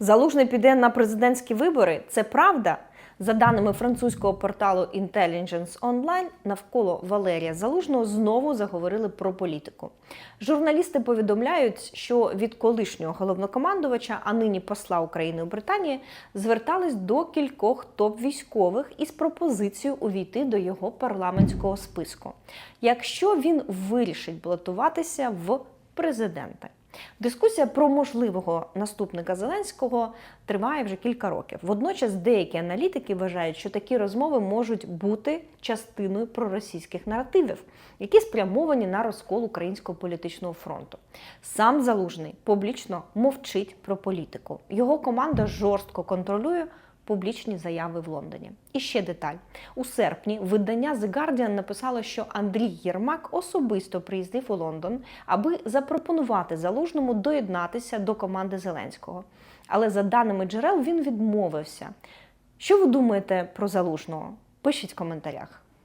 Залужний піде на президентські вибори. Це правда? За даними французького порталу Intelligence Online, навколо Валерія Залужного знову заговорили про політику. Журналісти повідомляють, що від колишнього головнокомандувача, а нині посла України у Британії, звертались до кількох топ-військових із пропозицією увійти до його парламентського списку, якщо він вирішить балотуватися в президенти. Дискусія про можливого наступника Зеленського триває вже кілька років. Водночас деякі аналітики вважають, що такі розмови можуть бути частиною проросійських наративів, які спрямовані на розкол українського політичного фронту. Сам Залужний публічно мовчить про політику. Його команда жорстко контролює публічні заяви в Лондоні. І ще деталь: у серпні видання The Guardian написало, що Андрій Єрмак особисто приїздив у Лондон, аби запропонувати залужному доєднатися до команди Зеленського. Але за даними джерел він відмовився. Що ви думаєте про залужного? Пишіть в коментарях.